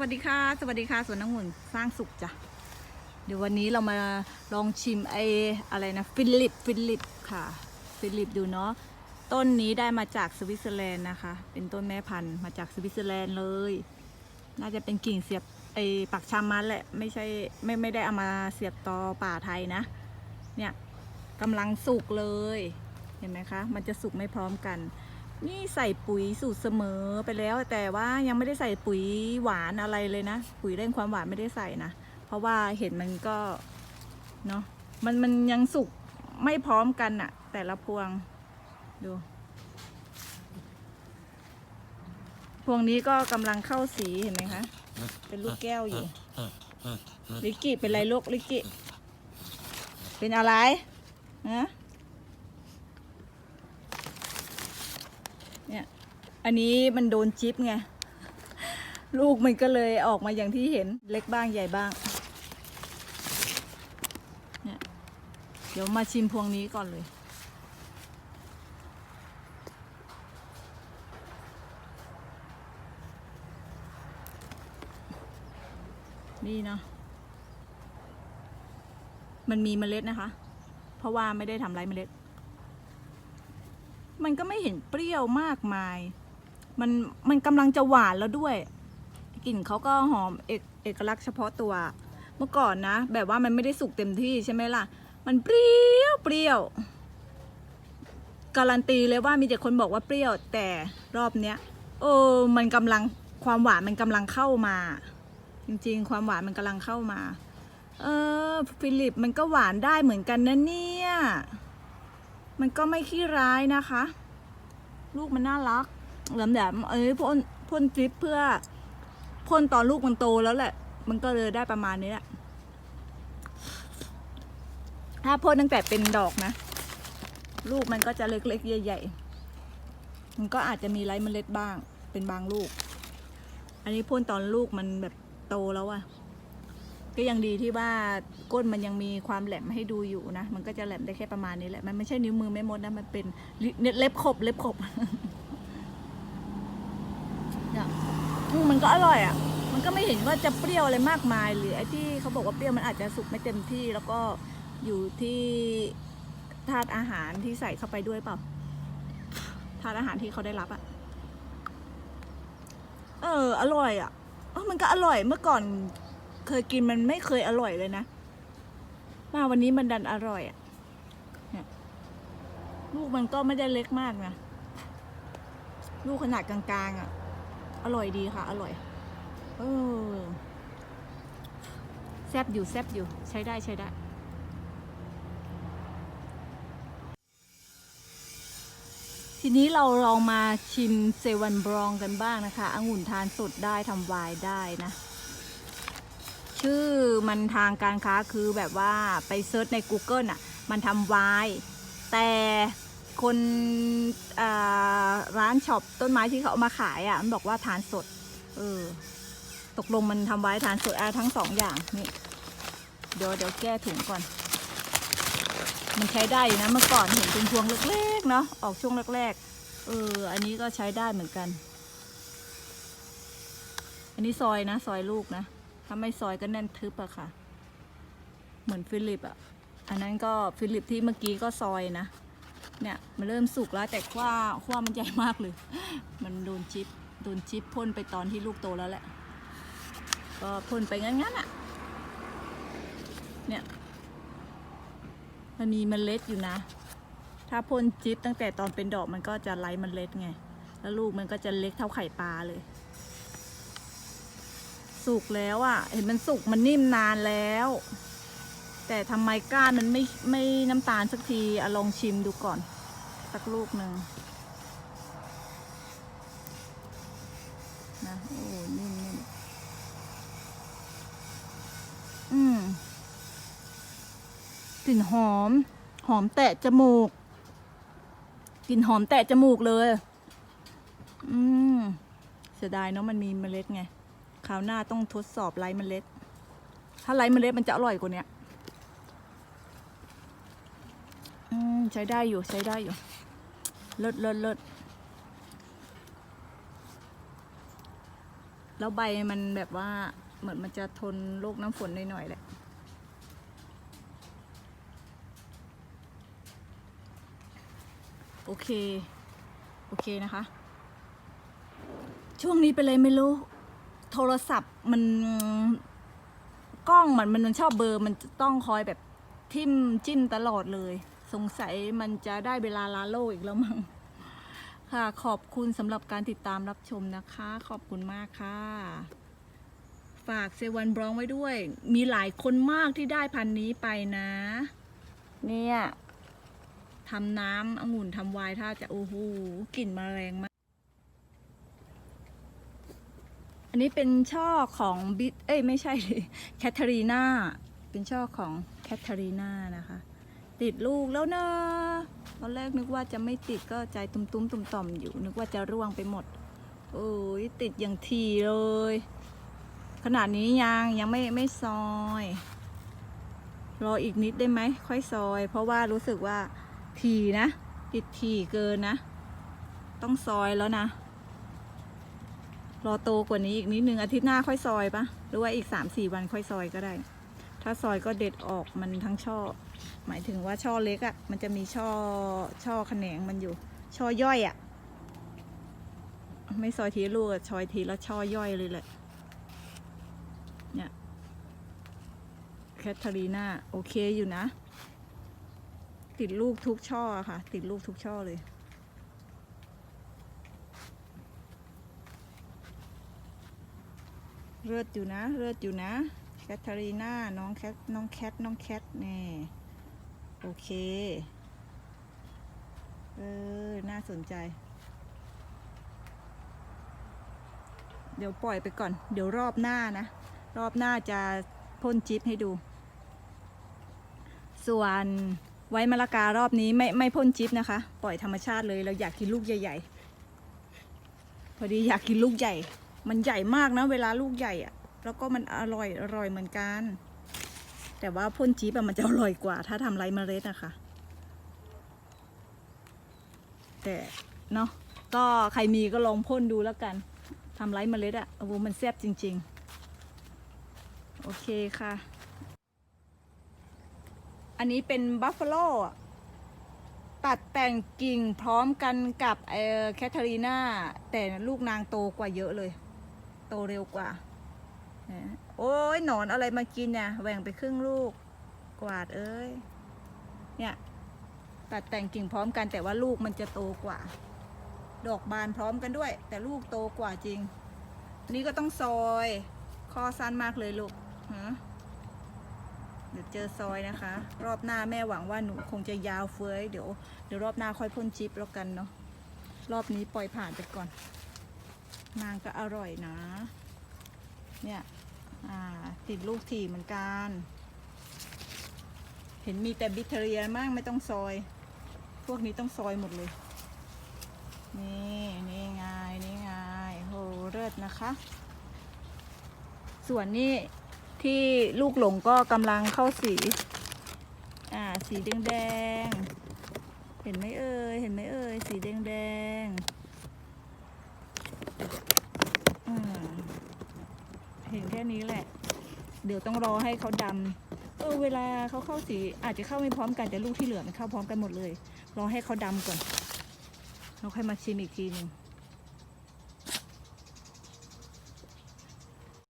วัสดีค่ะ สวัสดีค่ะสวนน้องหุ่นสร้างสุขจ้ะเดี๋ยววันนี้เรามาลองชิมไออะไรนะฟิลิปฟิลิปค่ะ ฟิลิปดูเนาะต้นนี้ได้มาจากสวิตเซอร์แลนด์นะคะ เป็นต้นแม่พันธุ์มาจากสวิตเซอร์แลนด์เลย น่าจะเป็นกิ่งเสียบไอปักชามันแหละไม่ใช่ไม่ไม่ได้เอามาเสียบตอป่าไทยนะ เนี่ยกำลังสุกเลยเห็นไหมคะ มันจะสุกไม่พร้อมกัน นี่ใส่ปุ๋ยสูตรเสมอไปแล้ว แต่ว่ายังไม่ได้ใส่ปุ๋ยหวานอะไรเลยนะ ปุ๋ยเร่งความหวานไม่ได้ใส่นะ เพราะว่าเห็นมันก็เนาะมันมันยังสุกไม่พร้อมกันอะแต่ละพวงดู พวงนี้ก็กำลังเข้าสีเห็นไหมคะ เป็นลูกแก้วอยู่ลิกกี้เป็นไรลูกลิกกี้เป็นอะไรฮะเนี่ย อันนี้มันโดนจิ๊บไง ลูกมันก็เลยออกมาอย่างที่เห็นเล็กบ้างใหญ่บ้างเนี่ยเดี๋ยวมาชิมพวงนี้ก่อนเลยนี่เนาะ มันมีเมล็ดนะคะ เพราะว่าไม่ได้ทำไรเมล็ด มันก็ไม่เห็นเปรี้ยวมากมาย มันมันกำลังจะหวานแล้วด้วย กลิ่นเขาก็หอมเอกเอกลักษณ์เฉพาะตัว เมื่อก่อนนะ แบบว่ามันไม่ได้สุกเต็มที่ใช่ไหมล่ะ มันเปรี้ยวเปรี้ยว การันตีเลยว่ามีแต่คนบอกว่าเปรี้ยว แต่รอบเนี้ยเออมันกำลังความหวานมันกำลังเข้ามา จริงๆ ความหวานมันกำลังเข้ามา เออฟิลิปมันก็หวานได้เหมือนกันนะเนี่ย มันก็ไม่ขี้ร้ายนะคะ ลูกมันน่ารัก แหลมๆเอ้ยพ่นพ่นดริปเพื่อพ่นตอนลูกมันโตแล้วแหละ มันก็เลยได้ประมาณนี้แหละ ถ้าพ่นตั้งแต่เป็นดอกนะ ลูกมันก็จะเล็กๆใหญ่ๆ มันก็อาจจะมีไร้เมล็ดบ้าง เป็นบางลูก อันนี้พ่นตอนลูกมันแบบโตแล้วอะก็ยังดีที่ว่าก้นมันยังมีความแหลมให้ดูอยู่นะ มันก็จะแหลมได้แค่ประมาณนี้แหละ มันไม่ใช่นิ้วมือไม่มดนะ มันเป็นเล็บขบเล็บขบ เนี่ยอื มันก็อร่อยอะ มันก็ไม่เห็นว่าจะเปรี้ยวอะไรมากมาย หรือไอ้ที่เขาบอกว่าเปรี้ยวมันอาจจะสุกไม่เต็มที่แล้วก็อยู่ที่ธาตุอาหารที่ใส่เข้าไปด้วยเปล่าธาตุอาหารที่เขาได้รับอะ เออ อร่อยอะเออมันก็อร่อยเมื่อก่อนเคยกินมันไม่เคยอร่อยเลยนะ มาวันนี้มันดันอร่อยอะเนี่ยลูกมันก็ไม่ได้เล็กมากนะ ลูกขนาดกลางๆอะ อร่อยดีค่ะ อร่อย เออแซบอยู่แซบอยู่ ใช้ได้ใช้ได้ทีนี้เราลองมาชิมเซวันบรองกันบ้างนะคะองุ่นทานสดได้ทำวน์ได้นะ ชื่อมันทางการค้าคือแบบว่าไปเซิร์ชใน Google อะ มันทำวน์แต่ คนร้านช็อปต้นไม้ที่เขาเอามาขายอะ มันบอกว่าทานสด เออ ตกลงมันทำไว้ทานสดอะทั้งสองอย่างนี่เดี๋ยวเดี๋ยวแก้ถุงก่อน มันใช้ได้นะเมื่อก่อนเห็นเป็นพวงเล็กๆเนาะออกช่วงแรกๆเออ อันนี้ก็ใช้ได้เหมือนกัน อันนี้ซอยนะ ซอยลูกนะถ้าไม่ซอยก็แน่นทึบอะค่ะ เหมือนฟิลิปอะอันนั้นก็ฟิลิปที่เมื่อกี้ก็ซอยนะ เนี่ยมันเริ่มสุกแล้วแต่ว่าขั้วมันใหญ่มากเลย มันโดนชิปโดนชิปพ่นไปตอนที่ลูกโตแล้วแหละ ก็พ่นไปงั้นๆอะเนี่ย มันมีเมล็ดอยู่นะ ถ้าพ่นจิ๊บตั้งแต่ตอนเป็นดอกมันก็จะไร้เมล็ดไง แล้วลูกมันก็จะเล็กเท่าไข่ปลาเลย สุกแล้วอะ่ะ เห็นมันสุกมันนิ่มนานแล้ว แต่ทำไมก้านมันไม่ไม่น้ำตาลสักทีอะลองชิมดูก่อน สักลูกหนึ่งนะโอ้นิ่มนิ่มอืมกลิ่นหอม หอมแตะจมูกกลิ่นหอมแตะจมูกเลย อืมเสียดายเนาะมันมีเมล็ดไงคราวหน้าต้องทดสอบไร้เมล็ด ถ้าไร้เมล็ดมันจะอร่อยกว่านี้ย อืมใช้ได้อยู่ใช้ได้อยู่ เลิศเลิศเลิศแล้วใบมันแบบว่าเหมือนมันจะทนโรคน้ำฝนหน่อยๆแหละโอเค โอเคนะคะ ช่วงนี้เป็นไรไม่รู้ โทรศัพท์มันกล้องมันมันชอบเบอร์มันต้องคอยแบบทิมจิ้มตลอดเลย สงสัยมันจะได้เวลาลาโลกอีกแล้วมั้งค่ะขอบคุณสำหรับการติดตามรับชมนะคะ ขอบคุณมากค่ะ ฝากเซวันบรองไว้ด้วย มีหลายคนมากที่ได้พันนี้ไปนะ เนี่ยทำน้ำองุ่นทำไวน์ถ้าจะโอ้โหกลิ่นมาแรงมาก อันนี้เป็นช่อของบิทเอ้ยไม่ใช่แคทเธอรีนาเป็นช่อของแคทเธอรีนานะคะ ติดลูกแล้วนะตอนแรกนึกว่าจะไม่ติดก็ใจตุ้มๆตุ่มๆอยู่ นึกว่าจะร่วงไปหมดโอ้ยติดอย่างทีเลย ขนาดนี้ยังยังไม่ไม่ซอย รออีกนิดได้ไหมค่อยซอย เพราะว่ารู้สึกว่าทีนะ ติดทีเกินนะ ต้องซอยแล้วนะรอโตกว่านี้อีกนิดนึงอาทิตย์หน้าค่อยซอยปะหรือว่าอีกสามสี่วันค่อยซอยก็ได้ ถ้าซอยก็เด็ดออกมันทั้งช่อ หมายถึงว่าช่อเล็กอะ่ะ มันจะมีช่อช่อแขนงมันอยู่ ช่อย่อยอะ่ะ ไม่ซอยทีลูกซอยทีละช่อย่อยเลยแหละ เนี่ยแคทเธอรีนาโอเคอยู่นะ ติดลูกทุกช่อค่ะ ติดลูกทุกช่อเลยเลือดอยู่นะเลือดอยู่นะ แคทเธอรีนาน้องแคทน้องแคทน้องแคทนี่โอเค เออ น่าสนใจ เดี๋ยวปล่อยไปก่อน เดี๋ยวรอบหน้านะ รอบหน้าจะพ่นจิ๊บให้ดู ส่วนไว้มะละการอบนี้ไม่ไม่พ่นจิ๊บนะคะ ปล่อยธรรมชาติเลย เราอยากกินลูกใหญ่ ๆ พอดีอยากกินลูกใหญ่ มันใหญ่มากนะ เวลาลูกใหญ่อะ แล้วก็มันอร่อยอร่อยเหมือนกัน แต่ว่าพ่นจี๊บมันจะอร่อยกว่า ถ้าทำไรเมล็ดนะคะแต่เนาะก็ใครมีก็ลองพ่นดูแล้วกันทำไรเมล็ดอะโอ้โหมันแซ่บจริง ๆ โอเคค่ะ อันนี้เป็นบัฟฟาโลตัดแต่งกิ่งพร้อมกันกับแคทเธอรีนาแต่ลูกนางโตกว่าเยอะเลย โตเร็วกว่า โอ้ยหนอนอะไรมากินเนี่ยแหว่งไปครึ่งลูก กวาดเอ้ย เนี่ยตัดแต่งกิ่งพร้อมกันแต่ว่าลูกมันจะโตกว่า ดอกบานพร้อมกันด้วย แต่ลูกโตกว่าจริงนนี้ก็ต้องซอยคอสั้นมากเลยลูกฮะเดี๋ยวเจอซอยนะคะ รอบหน้าแม่หวังว่าหนูคงจะยาวเฟ้ยเดี๋ยวเดี๋ยวรอบหน้าค่อยพ่นชิปแล้วกันเนาะรอบนี้ปล่อยผ่านไปก่อน นางก็อร่อยนะ เนี่ย ติดลูกถี่เหมือนกัน เห็นมีแต่บิทเทเรียมากไม่ต้องซอย พวกนี้ต้องซอยหมดเลย นี่นี่ไงนี่ไงโหเลิศนะคะ ส่วนนี้ที่ลูกหลงก็กำลังเข้าสี อ่า สีแดงแดง เห็นไหมเอ่ย เห็นไหมเอ่ย สีแดงแดงๆอืม เห็นแค่นี้แหละ เดี๋ยวต้องรอให้เขาดำเออเวลาเขาเข้าสีอาจจะเข้าไม่พร้อมกันแต่ลูกที่เหลือมันเข้าพร้อมกันหมดเลย รอให้เขาดำก่อนเราค่อยมาชิมอีกทีหนึ่ง